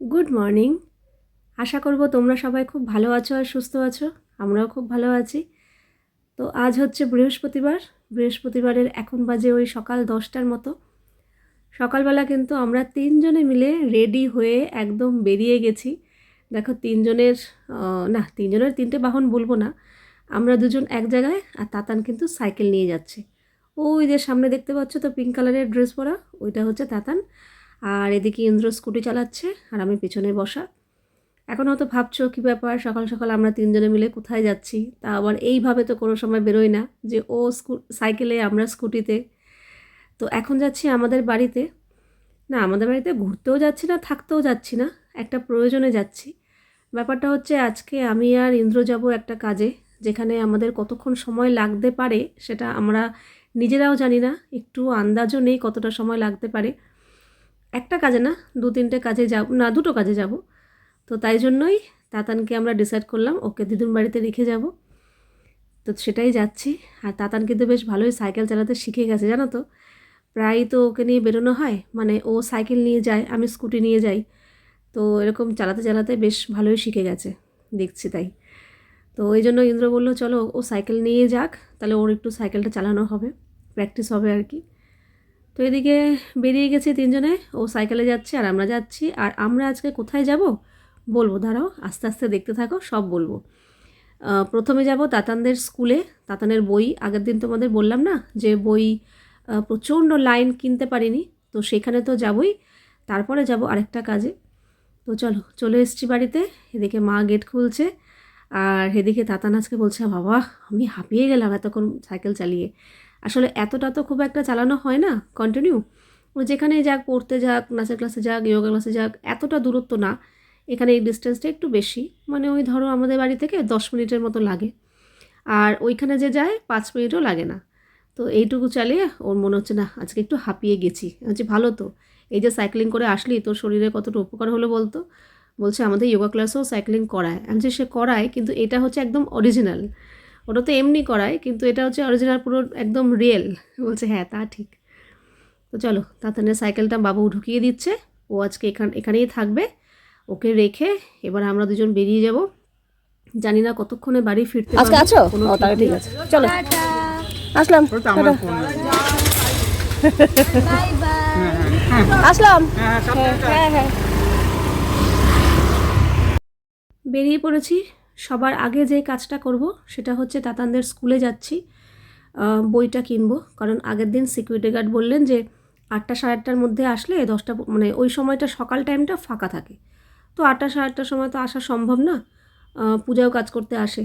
Good morning আশা করব তোমরা সবাই খুব ভালো আছো আর সুস্থ আছো। আমরাও খুব ভালো আছি। তো আজ হচ্ছে বৃহস্পতিবার। বৃহস্পতিবারের এখন বাজে ওই সকাল দশটার মতো। সকালবেলা কিন্তু আমরা তিনজনে মিলে রেডি হয়ে একদম বেরিয়ে গেছি। দেখো তিনজনের না, তিনজনের তিনটে বাহন বলব না। আমরা দুজন এক জায়গায় আর তাতান কিন্তু সাইকেল নিয়ে যাচ্ছে। ওই যে সামনে দেখতে পাচ্ছ তো পিঙ্ক কালারের ড্রেস পরা, ওইটা হচ্ছে তাতান। আর এদিকে ইন্দ্র স্কুটি চালাচ্ছে আর আমি পেছনে বসা। এখন হয়তো ভাবছ কী ব্যাপার, সকাল সকাল আমরা তিনজনে মিলে কোথায় যাচ্ছি? তা আবার এইভাবে তো কোনো সময় বেরোই না যে ও স্কু, সাইকেলে, আমরা স্কুটিতে। তো এখন যাচ্ছি আমাদের বাড়িতে। না, আমাদের বাড়িতে ঘুরতেও যাচ্ছি না, থাকতেও যাচ্ছি না, একটা প্রয়োজনে যাচ্ছি। ব্যাপারটা হচ্ছে আজকে আমি আর ইন্দ্র যাব একটা কাজে, যেখানে আমাদের কতক্ষণ সময় লাগতে পারে সেটা আমরা নিজেরাও জানি না, একটু আন্দাজও নেই কতটা সময় লাগতে পারে। একটা কাজে না, দু তিনটে কাজে যাব, না, দুটো কাজে যাব। তো তাই জন্যই তাতানকে আমরা ডিসাইড করলাম, ওকে দিদুন বাড়িতে রেখে যাব। তো সেটাই যাচ্ছি। আর তাতান কিন্তু বেশ ভালোই সাইকেল চালাতে শিখে গেছে, জানো তো? প্রায় তো ওকে নিয়ে বেরোনো হয় মানে ও সাইকেল নিয়ে যায়, আমি স্কুটি নিয়ে যাই। তো এরকম চালাতে চালাতে বেশ ভালোই শিখে গেছে, দেখছি তাই। তো ওই জন্য ইন্দ্র বলল, চলো ও সাইকেল নিয়ে যাক, তাহলে ওর একটু সাইকেলটা চালানো হবে, প্র্যাকটিস হবে আর কি। তো এদিকে বেরিয়ে গেছি তিনজনে, ও সাইকেলে যাচ্ছে আর আমরা যাচ্ছি। আর আমরা আজকে কোথায় যাব? বলব, দাঁড়াও, আস্তে আস্তে দেখতে থাকো, সব বলব। প্রথমে যাব তাতানদের স্কুলে তাতানের বই। আগের দিন তোমাদের বললাম না যে বই প্রচণ্ড লাইন কিনতে পারিনি, তো সেখানে তো যাবই। তারপরে যাব আরেকটা কাজে। তো চলো, চলে এসেছি বাড়িতে, এদিকে মা গেট খুলছে। আর এদিকে তাতান আজকে বলছে, বাবা, আমি হাঁপিয়ে গেলাম এতক্ষণ সাইকেল চালিয়ে। আসলে এতটা তো খুব একটা চালানো হয় না কন্টিনিউ ও যেখানে যাক, পড়তে যাক নাচের ক্লাসে যাক যোগা ক্লাসে যাক, এতটা দূরত্ব না। এখানে এই ডিস্টেন্সটা একটু বেশি মানে ওই ধরো আমাদের বাড়ি থেকে দশ মিনিটের মতো লাগে। আর ওইখানে যে যায়, পাঁচ মিনিটও লাগে না। তো এইটুকু চালিয়ে ওর মনে হচ্ছে, না, আজকে একটু হাঁপিয়ে গেছি। বলছি ভালো তো। এই যে সাইক্লিং করে আসলি, তোর শরীরে কতটা উপকার হলো বলতো? বলছে, আমাদের যোগা ক্লাসেও সাইক্লিং করায়। আমি যে সে করায়, কিন্তু এটা হচ্ছে একদম অরিজিনাল ওটা তো এমনি করায় কিন্তু এটা হচ্ছে অরিজিনাল পুরো একদম রিয়েল বলছে হ্যাঁ তা ঠিক। তো চলো তাতানের সাইকেলটা বাবু ঢুকিয়ে দিচ্ছে। ও আজকে এখান এখানেই থাকবে। ওকে রেখে এবার আমরা দুজন বেরিয়ে যাব। জানি না কতক্ষণে বাড়ি ফিরতে আজকে আছো? ও তাহলে ঠিক আছে। চলো। আসলাম। আসলাম। হ্যাঁ হ্যাঁ। বেরিয়ে পড়েছি। সবার আগে যে কাজটা করব সেটা হচ্ছে তাতানদের স্কুলে যাচ্ছি বইটা কিনবো। কারণ আগের দিন সিকিউরিটি গার্ড বললেন যে আটটা সাড়ে আটটার মধ্যে আসলে দশটা মানে ওই সময়টা সকাল টাইমটা ফাঁকা থাকে। তো আটটা সাড়ে আটটার সময় তো আসা সম্ভব না পূজাও কাজ করতে আসে।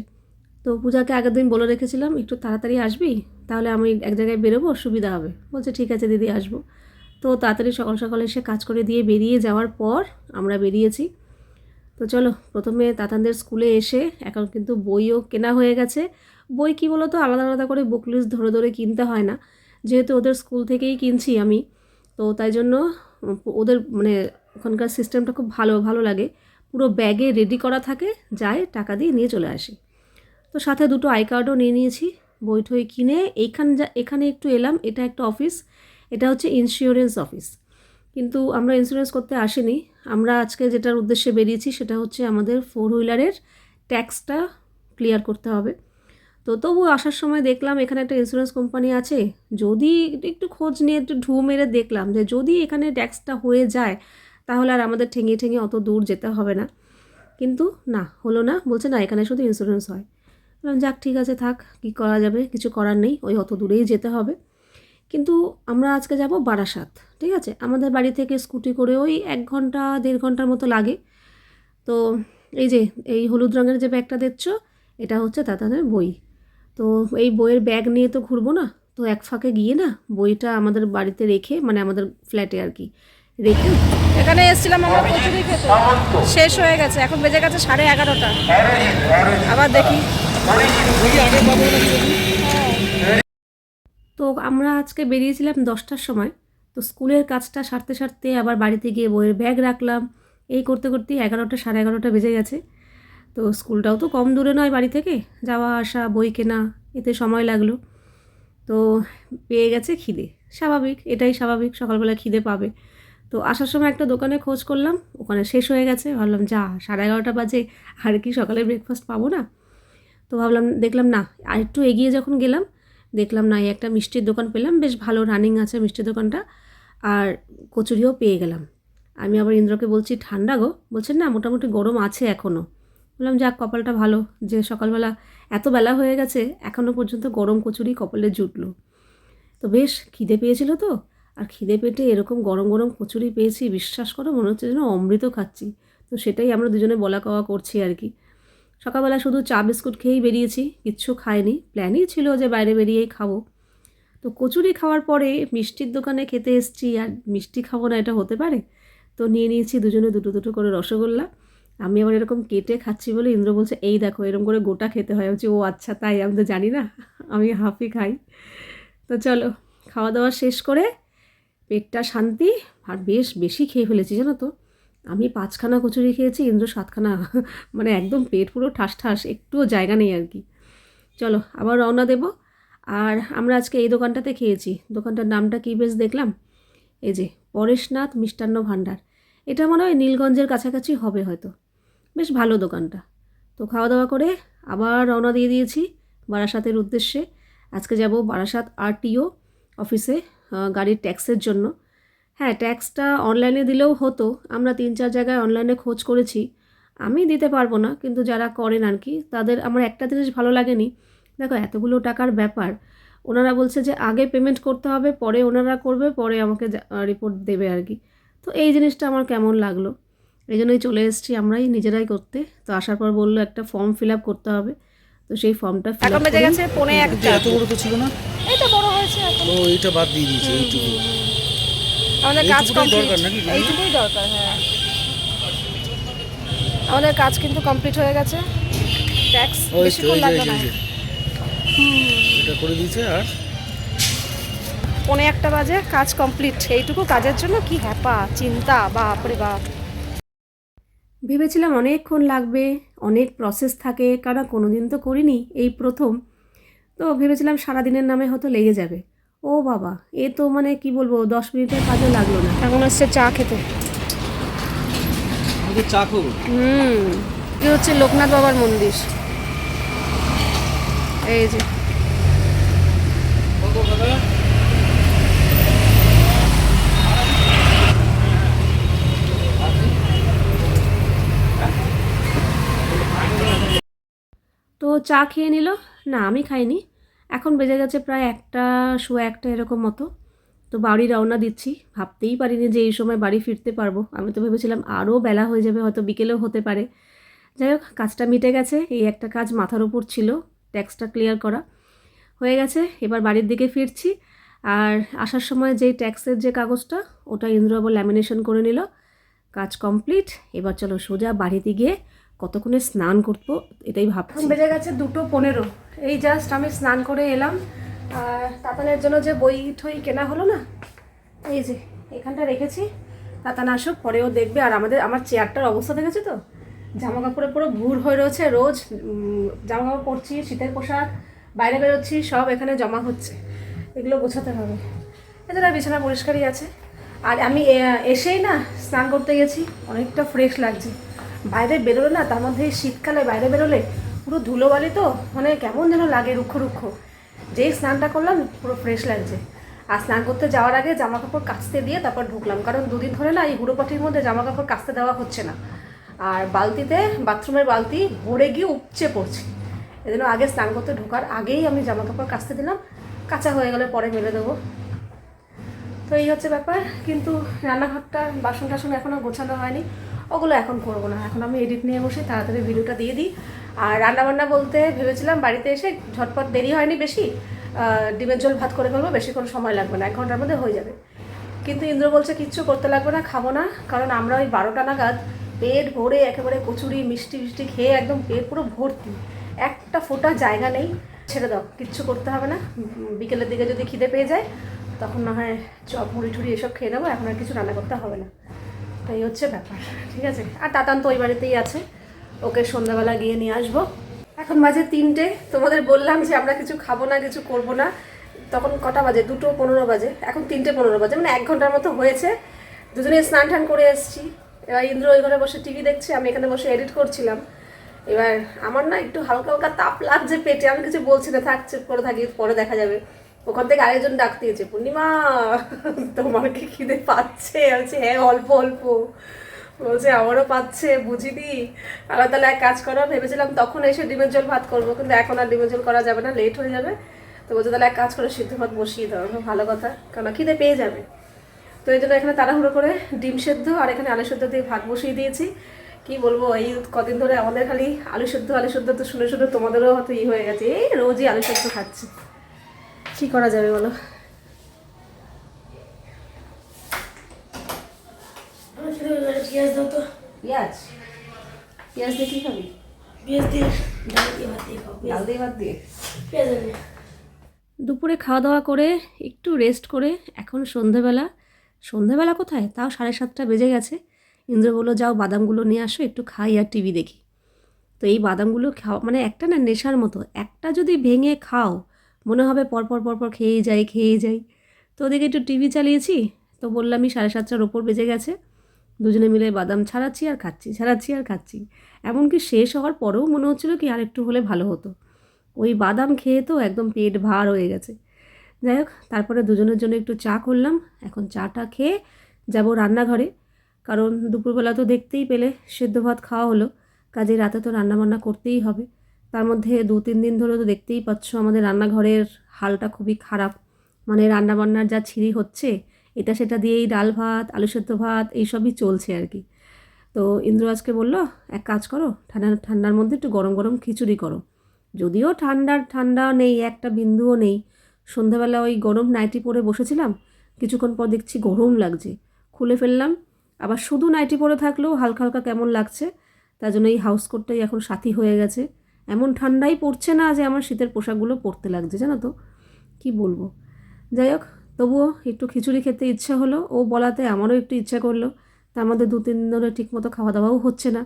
তো পূজাকে আগের দিন বলে রেখেছিলাম, একটু তাড়াতাড়ি আসবি, তাহলে আমি এক জায়গায় বেরোবো সুবিধা হবে। বলছে, ঠিক আছে দিদি, আসব। তো তাড়াতাড়ি সকাল সকাল এসে কাজ করে দিয়ে বেরিয়ে যাওয়ার পর আমরা বেরিয়েছি। তো চলো, প্রথমে তাতানদের স্কুলে এসে এখন কিন্তু বইও কেনা হয়ে গেছে। বই কী বলো তো আলাদা আলাদা করে বুক লিস্ট ধরে ধরে কিনতে হয় না। যেহেতু ওদের স্কুল থেকেই কিনছি আমি, তো তাই জন্য ওদের মানে ওখানকার সিস্টেমটা খুব ভালো ভালো লাগে। পুরো ব্যাগে রেডি করা থাকে, যায়, টাকা দিয়ে নিয়ে চলে আসি। তো সাথে দুটো আই কার্ডও নিয়ে নিয়েছি, বই টই কিনে এইখান যা, এখানে একটু এলাম, এটা একটা অফিস এটা হচ্ছে ইন্স্যুরেন্স অফিস কিন্তু আমরা ইন্স্যুরেন্স করতে আসিনি আমরা আজকে যেটার উদ্দেশ্যে বেরিয়েছি সেটা হচ্ছে আমাদের ফোর হুইলারের ট্যাক্সটা ক্লিয়ার করতে হবে। তো তবু আসার সময় দেখলাম এখানে একটা ইন্স্যুরেন্স কোম্পানি আছে। যদি একটু খোঁজ নিয়ে একটু ঢু মেরে দেখলাম যে যদি এখানে ট্যাক্সটা হয়ে যায়, তাহলে আর আমাদের ঠেঙে ঠেঙে অত দূর যেতে হবে না। কিন্তু না, হলো না, বলছে না, এখানে শুধু ইন্স্যুরেন্স হয়। যাক, ঠিক আছে, থাক, কী করা যাবে? কিছু করার নেই, ওই অত দূরেই যেতে হবে। কিন্তু আমরা আজকে যাব বারাসাত, ঠিক আছে? আমাদের বাড়ি থেকে স্কুটি করে ওই এক ঘণ্টা, দেড় ঘণ্টার মতো লাগে। তো এই যে, এই হলুদ রঙের যে ব্যাগটা দেখছ, এটা হচ্ছে তাতাদের বই। তো এই বইয়ের ব্যাগ নিয়ে তো ঘুরবো না, তো এক ফাঁকে গিয়ে না বইটা আমাদের বাড়িতে রেখে মানে আমাদের ফ্ল্যাটে আর কি, রেখে এখানে এসেছিলাম আমরা কচুরি খেতে। শেষ হয়ে গেছে, এখন বেজে গেছে সাড়ে এগারোটা। আবার দেখি। তো আমরা আজকে বেরিয়েছিলাম দশটার সময়। তো স্কুলের কাজটা সারতে সারতে আবার বাড়িতে গিয়ে বইয়ের ব্যাগ রাখলাম। এই করতে করতেই এগারোটা, সাড়ে এগারোটা বেজে গেছে। তো স্কুলটাও তো কম দূরে নয় বাড়ি থেকে। যাওয়া, আসা, বই কেনা, এতে সময় লাগল। তো পেয়ে গেছে খিদে। স্বাভাবিক, এটাই স্বাভাবিক, সকালবেলা খিদে পাবে। তো আসার সময় একটা দোকানে খোঁজ করলাম, ওখানে শেষ হয়ে গেছে। ভাবলাম, যা, সাড়ে এগারোটা বাজে, আর কি সকালে ব্রেকফাস্ট পাবো না? তো ভাবলাম, দেখলাম না, আর একটু এগিয়ে যখন গেলাম দেখলাম না, এই একটা মিষ্টির দোকান পেলাম, বেশ ভালো রানিং আছে মিষ্টির দোকানটা, আর কচুরিও পেয়ে গেলাম। আমি আবার ইন্দ্রকে বলছি, ঠান্ডা গো? বলছেন না, মোটামুটি গরম আছে এখনও বললাম, যাক, কপালটা ভালো, যে সকালবেলা এত বেলা হয়ে গেছে এখনও পর্যন্ত গরম কচুরি কপালে জুটলো। তো বেশ, খিদে পেয়েছিল তো, আর খিদে পেটে এরকম গরম গরম কচুরি পেয়েছি, বিশ্বাস করো, মনে হচ্ছে যেন অমৃত খাচ্ছি। তো সেটাই আমরা দুজনে বলা কওয়া করছি আর কি। সকালবেলা শুধু চা বিস্কুট খেয়েই বেরিয়েছি কিচ্ছু খাইনি। প্ল্যানই ছিল যে বাইরে বেরিয়েই খাব। তো কচুরি খাওয়ার পরে মিষ্টির দোকানে খেতে এসছি আর মিষ্টি খাব না এটা হতে পারে? তো নিয়ে নিয়েছি দুজনে দুটো দুটো করে রসগোল্লা। আমি আবার এরকম কেটে খাচ্ছি বলে ইন্দ্র বলছে এই দেখো এরকম করে গোটা খেতে হয়। বলছি, ও আচ্ছা তাই? আমি তো জানি না। আমি হাফই খাই। তো চলো খাওয়া দাওয়া শেষ করে পেটটা শান্তি আর বেশ বেশি খেয়ে ফেলেছি জানো তো? আমি পাঁচখানা কচুরি খেয়েছি, ইন্দ্র সাতখানা মানে একদম পেট পুরো ঠাস ঠাস, একটুও জায়গা নেই আর কি। চলো, আবার রওনা দেব। আর আমরা আজকে এই দোকানটাতে খেয়েছি। দোকানটার নামটা কী বেশ দেখলাম? এই যে, পরেশনাথ মিষ্টান্ন ভাণ্ডার। এটা মনে হয় নীলগঞ্জের কাছাকাছি হবে হয়তো। বেশ ভালো দোকানটা। তো খাওয়া দাওয়া করে আবার রওনা দিয়ে দিয়েছি বারাসাতের উদ্দেশ্যে। আজকে যাব বারাসাত আরটিও অফিসে গাড়ির ট্যাক্সের জন্য। হ্যাঁ ট্যাক্সটা অনলাইনে দিলেও হতো। আমরা তিন চার জায়গায় অনলাইনে খোঁজ করেছি। আমি দিতে পারব না কিন্তু যারা করেন আর কি তাদের আমার একটা জিনিস ভালো লাগেনি। দেখো এতগুলো টাকার ব্যাপার। ওনারা বলছে যে আগে পেমেন্ট করতে হবে পরে ওনারা করবে পরে আমাকে রিপোর্ট দেবে আর কি তো এই জিনিসটা আমার কেমন লাগল। এই জন্যই চলে এসেছি আমরাই নিজেরাই করতে। তো আসার পর বলল একটা ফর্ম ফিল আপ করতে হবে। তো সেই ফর্মটা ফিল এখন আপ বেজে গেছে পৌনে এটা একটা। এত বড় তো ছিল না। এইটা বড় হয়েছে এখন। ও এইটা বাদ দিয়ে দিয়েছে এইটুকু। আমাদের কাজ কমপ্লিট এইটুকুই দরকার হ্যাঁ। আমাদের কাজ কিন্তু কমপ্লিট হয়ে গেছে। ট্যাক্স বেশিক্ষণ লাগবে না। এটা করে দিয়েছে আর? পৌনে একটা বাজে কাজ কমপ্লিট এইটুকু কাজের জন্য কি হ্যাপা চিন্তা বাপরে বাপ। ভেবেছিলাম অনেকক্ষণ লাগবে অনেক প্রসেস থাকে কারণ কোনো দিন তো করিনি এই প্রথম। তো ভেবেছিলাম সারাদিনের নামে হয়তো লেগে যাবে। ও বাবা এ তো মানে কি বলব দশ মিনিটের কাজও লাগল না। এখন হচ্ছে চা খেতে। চা খাব? হুম কি হচ্ছে লোকনাথ বাবার মন্দির। এই যে। তো চা খেয়ে নিল? না আমি খাইনি। এখন বেজে গেছে প্রায় একটা শো একটা এরকম মতো। তো বাড়ি রওনা দিচ্ছি। ভাবতেই পারিনি যে এই সময় বাড়ি ফিরতে পারব। আমি তো ভেবেছিলাম আরও বেলা হয়ে যাবে, হয়তো বিকেলেও হতে পারে। যাই হোক, কাজটা মিটে গেছে। এই একটা কাজ মাথার উপর ছিল, ট্যাক্সটা ক্লিয়ার করা। হয়ে গেছে, এবার বাড়ির দিকে ফিরছি। আর আসার সময় যেই ট্যাক্সের যে কাগজটা, ওটা ইন্দ্র আবার ল্যামিনেশন করে নিল। কাজ কমপ্লিট। এবার চলো সোজা বাড়িতে গিয়ে কতক্ষণে স্নান করব, এটাই ভাবছি। বেজে গেছে দুটো পনেরো। এই জাস্ট আমি স্নান করে এলাম। আর তাতানের জন্য যে বই ঠই কেনা হলো না, এই যে, এখানটা রেখেছি। তাতান আসুক পরেও দেখবে। আর আমাদের, আমার চেয়ারটার অবস্থা দেখেছ তো? জামা কাপড়ে পুরো ভুর হয়ে রয়েছে রোজ। জামা কাপড় পরছি, শীতের পোশাক, বাইরে বেরোচ্ছি, সব এখানে জমা হচ্ছে। এগুলো গোছাতে হবে। এছাড়া বিছানা পরিষ্কারই আছে। আর আমি এসেই না, স্নান করতে গেছি। অনেকটা ফ্রেশ লাগছে। বাইরে বেরোলে না, তার মধ্যে এই শীতকালে বাইরে বেরোলে পুরো ধুলোবালি তো মানে কেমন যেন লাগে রুক্ষ রুক্ষ। যেই স্নানটা করলাম, পুরো ফ্রেশ লাগছে। আর স্নান করতে যাওয়ার আগে জামা কাপড় কাচতে দিয়ে তারপর ঢুকলাম, কারণ দুদিন ধরে না এই হুড়োপাটির মধ্যে জামা কাপড় কাচতে দেওয়া হচ্ছে না। আর বালতিতে, বাথরুমের বালতি ভরে গিয়ে উপচে পড়ছে। এজন্য আগে স্নান করতে ঢোকার আগেই আমি জামা কাপড় কাচতে দিলাম, কাঁচা হয়ে গেলে পরে মেলে দেবো। তো এই হচ্ছে ব্যাপার, কিন্তু রান্নাঘরটা বাসন টাসন এখনও গোছানো হয়নি। ওগুলো এখন করব না। এখন আমি এডিট নিয়ে বসে তাড়াতাড়ি ভিডিওটা দিয়ে দিই। আর রান্নাবান্না বলতে ভেবেছিলাম বাড়িতে এসে ঝটপট দেরি হয়নি বেশি ডিমের ঝোল ভাত করে ফেলব বেশিক্ষণ সময় লাগবে না, এক ঘণ্টার মধ্যে হয়ে যাবে। কিন্তু ইন্দ্র বলছে, কিচ্ছু করতে লাগবে না, খাব না, কারণ আমরা ওই বারোটা নাগাদ পেট ভরে একেবারে কচুরি, মিষ্টি মিষ্টি খেয়ে একদম পেট পুরো ভর্তি। একটা ফোটা জায়গা নেই, ছেড়ে দাও, কিচ্ছু করতে হবে না। বিকেলের দিকে যদি খিদে পেয়ে যায়, তখন না হয় চপ, মুড়ি টুড়ি এসব খেয়ে নেব, এখন আর কিছু রান্না করতে হবে না। তাই হচ্ছে ব্যাপার, ঠিক আছে? আর তাতান তো ওই বাড়িতেই আছে, ওকে সন্ধ্যাবেলা গিয়ে নিয়ে আসব। এখন বাজে তিনটে, তোমাদের বললাম যে আমরা কিছু খাব না, কিছু করব না। তখন কটা বাজে? দুটো পনেরো বাজে। এখন তিনটে পনেরো বাজে মানে এক ঘণ্টার মতো হয়েছে। দুজনে স্নান টান করে এসেছি। এবার ইন্দ্র ওই ঘরে বসে টিভি দেখছে, আমি এখানে বসে এডিট করছিলাম। এবার আমার না একটু হালকা হালকা তাপ লাগছে পেটে, আমি কিছু বলছি না থাকছে পরে থাকি, পরে দেখা যাবে। ওখান থেকে আরেকজন ডাক দিয়েছে, পূর্ণিমা তোমার কি খিদে পাচ্ছে। বলছে হ্যাঁ অল্প অল্প। বলছে, আমারও পাচ্ছে, বুঝিনি। আর তাহলে এক কাজ করো, ভেবেছিলাম তখন এসে ডিমের জল ভাত করব, কিন্তু এখন আর ডিমের জল করা যাবে না লেট হয়ে যাবে। তো বলছে, তাহলে এক কাজ করে, সিদ্ধ ভাত বসিয়ে দাও ভালো কথা কারণ খিদে পেয়ে যাবে। তো এই জন্য এখানে তাড়াহুড়ো করে ডিম সেদ্ধ আর এখানে আলু সেদ্ধ দিয়ে ভাত বসিয়ে দিয়েছি। কি বলব, এই কদিন ধরে আমাদের খালি আলু সেদ্ধ আলু সেদ্ধ তো শুনে শুনে তোমাদেরও হয়তো ই হয়ে গেছে, এই রোজই আলু সেদ্ধ খাচ্ছি। কি করা যাবে বলো? পেঁয়াজ। দাও তো পেঁয়াজ পেঁয়াজ দিয়ে কি খাবি? পেঁয়াজ দিয়ে ডাল দিয়ে ভাত দিয়ে। খাও ডাল দিয়ে ভাত দিয়ে পেঁয়াজ দুপুরে খাওয়া দাওয়া করে একটু রেস্ট করে এখন সন্ধেবেলা। সন্ধেবেলা কোথায়? তাও সাড়ে সাতটা বেজে গেছে। ইন্দ্র বলল যাও বাদামগুলো নিয়ে আসো একটু খাই আর টিভি দেখি। তো এই বাদামগুলো খাওয়া মানে একটা না নেশার মতো। একটা যদি ভেঙে খাও মনে হবে পরপর পরপর খেয়েই যাই খেয়েই যাই। তো ওদিকে একটু টিভি চালিয়েছি, তো বললামই সাড়ে সাতটার ওপর বেজে গেছে। দুজনে মিলে বাদাম ছাড়াচ্ছি আর খাচ্ছি, ছাড়াচ্ছি আর খাচ্ছি। এমনকি শেষ হওয়ার পরেও মনে হচ্ছিল কি আর একটু হলে ভালো হতো। ওই বাদাম খেয়ে তো একদম পেট ভার হয়ে গেছে। যাই হোক, তারপরে দুজনের জন্য একটু চা করলাম। এখন চাটা খেয়ে যাব রান্নাঘরে, কারণ দুপুরবেলা তো দেখতেই পেলে, সেদ্ধ ভাত খাওয়া হলো। কাজে রাতে তো রান্নাবান্না করতেই হবে। তার মধ্যে দু, তিন দিন ধরে তো দেখতেই পাচ্ছ আমাদের রান্নাঘরের হালটা খুবই খারাপ। মানে রান্নাবান্নার যা ছিঁড়ি হচ্ছে, এটা সেটা দিয়েই ডাল ভাত, আলু সেদ্ধ ভাত, এইসবই চলছে আর কি। তো ইন্দ্র আজকে বলল, এক কাজ করো, ঠান্ডা, ঠান্ডার মধ্যে একটু গরম গরম খিচুড়ি করো। যদিও ঠান্ডার, ঠান্ডা নেই, একটা বিন্দুও নেই। সন্ধ্যাবেলা ওই গরম নাইটি পরে বসেছিলাম, কিছুক্ষণ পর দেখছি গরম লাগছে। খুলে ফেললাম, আবার শুধু নাইটি পরে থাকলেও হালকা হালকা কেমন লাগছে, তার জন্য এই হাউস কোটটাই এখন সাথী হয়ে গেছে। এমন ঠান্ডাই পড়ছে না যে আমার শীতের পোশাকগুলো পরতে লাগছে, জানো তো। কি বলব? যাই হোক, তবুও একটু খিচুড়ি খেতে ইচ্ছা হলো। ও বলাতে আমারও একটু ইচ্ছা করল। তার মধ্যে দু তিন দিন ঠিকমতো খাওয়া দাওয়াও হচ্ছে না।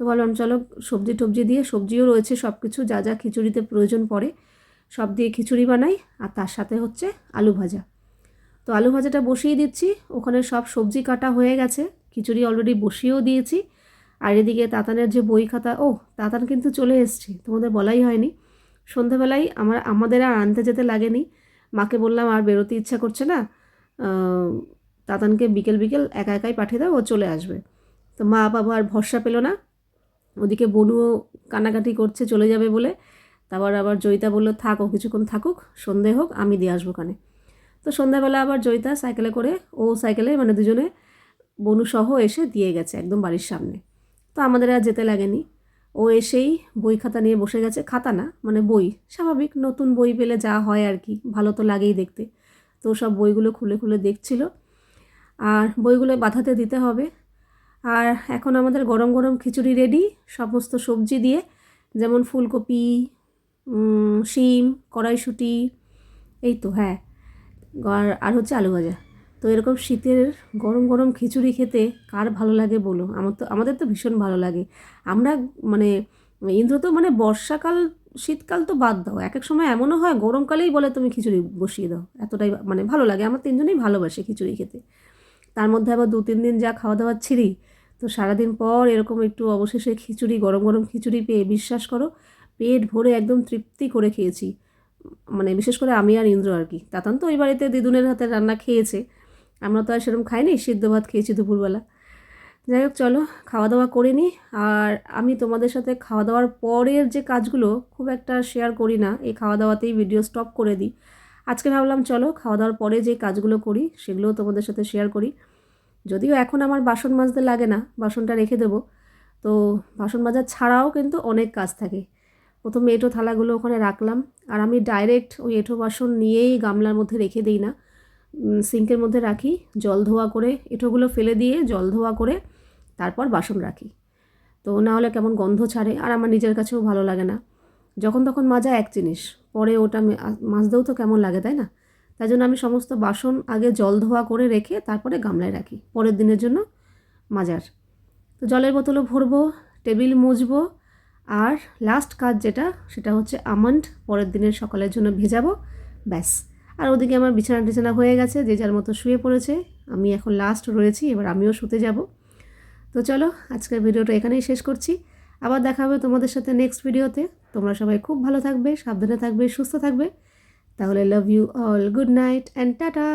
তো ভাবলাম চলো সবজি টবজি দিয়ে সবজিও রয়েছে সব কিছু যা যা খিচুড়িতে প্রয়োজন পড়ে, সব দিয়ে খিচুড়ি বানাই। আর তার সাথে হচ্ছে আলু ভাজা। তো আলু ভাজাটা বসিয়ে দিচ্ছি। ওখানে সব সবজি কাটা হয়ে গেছে। খিচুড়ি অলরেডি বসিয়েও দিয়েছি। আর এদিকে তাতানের যে বই খাতা ও তাতান কিন্তু চলে এসছে, তোমাদের বলাই হয়নি। সন্ধেবেলায় আমার, আমাদের আর আনতে যেতে লাগেনি। মাকে বললাম, আর বেরোতে ইচ্ছা করছে না? তাতানকে বিকেল বিকেল একা একাই পাঠিয়ে দাও, ও চলে আসবে। তো মা বাবা আর ভরসা পেল না। ওদিকে বনুও কান্নাকাটি করছে, চলে যাবে বলে। তারপর আবার জয়িতা বলল, থাক ও, কিছুক্ষণ থাকুক, সন্ধে হোক, আমি দিয়ে আসব কানে তো সন্ধ্যাবেলা আবার জয়িতা সাইকেলে করে, ও সাইকেলে মানে দুজনে, বনু সহ এসে দিয়ে গেছে, একদম বাড়ির সামনে। তো আমাদের আর যেতে লাগেনি। ও এসেই বই খাতা নিয়ে বসে গেছে। খাতা না মানে বই। স্বাভাবিক, নতুন বই পেলে যা হয় আর কি। ভালো তো লাগেই দেখতে। তো সব বইগুলো খুলে খুলে দেখছিল। আর বইগুলো বাঁধাতে দিতে হবে। আর এখন আমাদের গরম গরম খিচুড়ি রেডি সমস্ত সবজি দিয়ে, যেমন ফুলকপি শিম, কড়াইশুঁটি, এই তো হ্যাঁ। আর হচ্ছে আলু ভাজা। তো এরকম শীতের গরম গরম খিচুড়ি খেতে কার ভালো লাগে বলো আমার তো, আমাদের তো ভীষণ ভালো লাগে। আমরা মানে ইন্দ্র তো মানে বর্ষাকাল, শীতকাল তো বাদ দাও। এক এক সময় এমনও হয়, গরমকালেই বলে তুমি খিচুড়ি বসিয়ে দাও। এতটাই মানে ভালো লাগে। আমার তিনজনেই ভালোবাসে খিচুড়ি খেতে। তার মধ্যে আবার দু তিন দিন যা খাওয়া দাওয়া ছিঁড়ি, তো সারাদিন পর এরকম একটু অবশেষে খিচুড়ি, গরম গরম খিচুড়ি পেয়ে বিশ্বাস করো, পেট ভরে একদম তৃপ্তি করে খেয়েছি। মানে বিশেষ করে আমি আর ইন্দ্র আর কি। তাতান তো ওই বাড়িতে দিদুনের হাতে রান্না খেয়েছে। আমরা তো আর সেরকম খাইনি সিদ্ধ ভাত খেয়েছি দুপুরবেলা। যাই হোক, চলো খাওয়া দাওয়া করে নিই আর আমি তোমাদের সাথে খাওয়া দাওয়ার পরের যে কাজগুলো খুব একটা শেয়ার করি না, এই খাওয়া দাওয়াতেই ভিডিও স্টপ করে দিই। আজকে ভাবলাম, চলো খাওয়া দাওয়ার পরে যে কাজগুলো করি, সেগুলোও তোমাদের সাথে শেয়ার করি। যদিও এখন আমার বাসন মাজতে লাগে না, বাসনটা রেখে দেবো। তো বাসন মাজা ছাড়াও কিন্তু অনেক কাজ থাকে। প্রথমে এঁটো থালাগুলো ওখানে রাখলাম। আর আমি ডাইরেক্ট ওই এঁটো বাসন নিয়েই গামলার মধ্যে রেখে দিই না। সিঙ্কের মধ্যে রাখি, জল ধোয়া করে এঁটোগুলো ফেলে দিয়ে জল ধোয়া করে তারপর বাসন রাখি। তো না হলে কেমন গন্ধ ছাড়ে, আর আমার নিজের কাছেও ভালো লাগে না। যখন তখন মাজা এক জিনিস, পরে ওটা মাজতেও তো কেমন লাগে, তাই না? তাই জন্য আমি সমস্ত বাসন আগে জল ধোয়া করে রেখে তারপরে গামলায় রাখি, পরের দিনের জন্য মাজার। তো জলের বোতলও ভরবো, টেবিল মুছবো, আর লাস্ট কাজ যেটা, সেটা হচ্ছে আমন্ড, পরের দিনের সকালের জন্য ভেজাবো, ব্যাস। আর ওদিকে আমার বিছানা টিছানা হয়ে গেছে, যে যার মতো শুয়ে পড়েছে। আমি এখন লাস্ট রয়েছি, এবার আমিও শুতে যাব। তো চলো, আজকের ভিডিওটা এখানেই শেষ করছি। আবার দেখা হবে তোমাদের সাথে নেক্সট ভিডিওতে। তোমরা সবাই খুব ভালো থাকবে, সাবধানে থাকবে, সুস্থ থাকবে। তাহলে love you all good night and tata